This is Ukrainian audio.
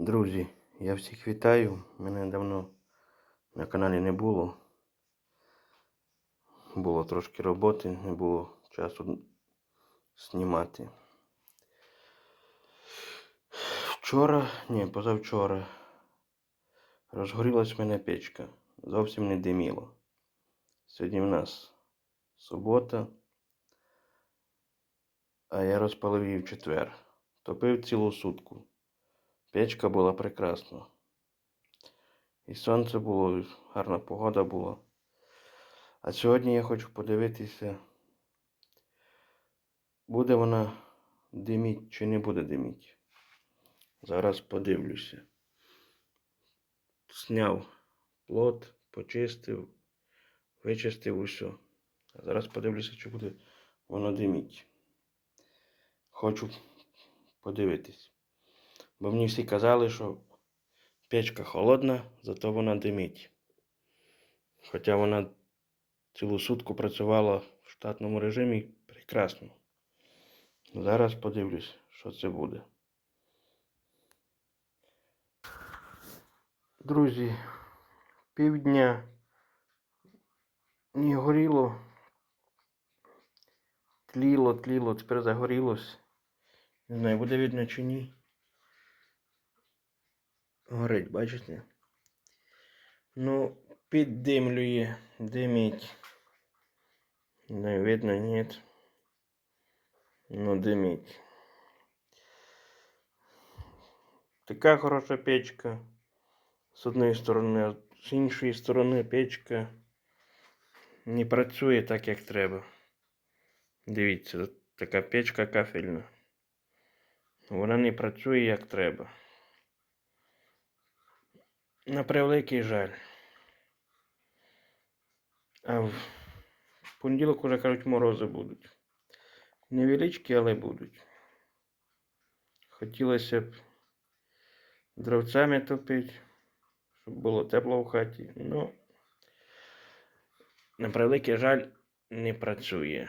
Друзі, я всіх вітаю. Мене давно на каналі не було. Було трошки роботи, не було часу знімати. Вчора, ні, позавчора розгорілась в мене печка. Зовсім не диміло. Сьогодні в нас субота, а я розпалив її в четвер. Топив цілу сутку. Печка була прекрасна. І сонце було, і гарна погода була. А сьогодні я хочу подивитися, буде вона диміть чи не буде диміть. Зараз подивлюся. Сняв плот, почистив, вичистив усе. А зараз подивлюся, чи буде воно диміть. Хочу подивитись. Бо мені всі казали, що печка холодна, зато вона димить. Хоча вона цілу сутку працювала в штатному режимі прекрасно. Зараз подивлюсь, що це буде. Друзі, півдня не горіло. Тліло, тліло, тепер загорілось. Не знаю, буде видно чи ні. Горить, бачите? Ну, піддимлює, димить. Не видно, ні. Ну, димить. Така хороша печка. З однієї сторони, а з іншої сторони печка не працює так, як треба. Дивіться, така печка кафельна. Вона не працює як треба. На превеликий жаль. А в понеділок уже кажуть, морози будуть. Невеличкі, але будуть. Хотілося б дровцями топити, щоб було тепло в хаті. Ну, на превеликий жаль, не працює.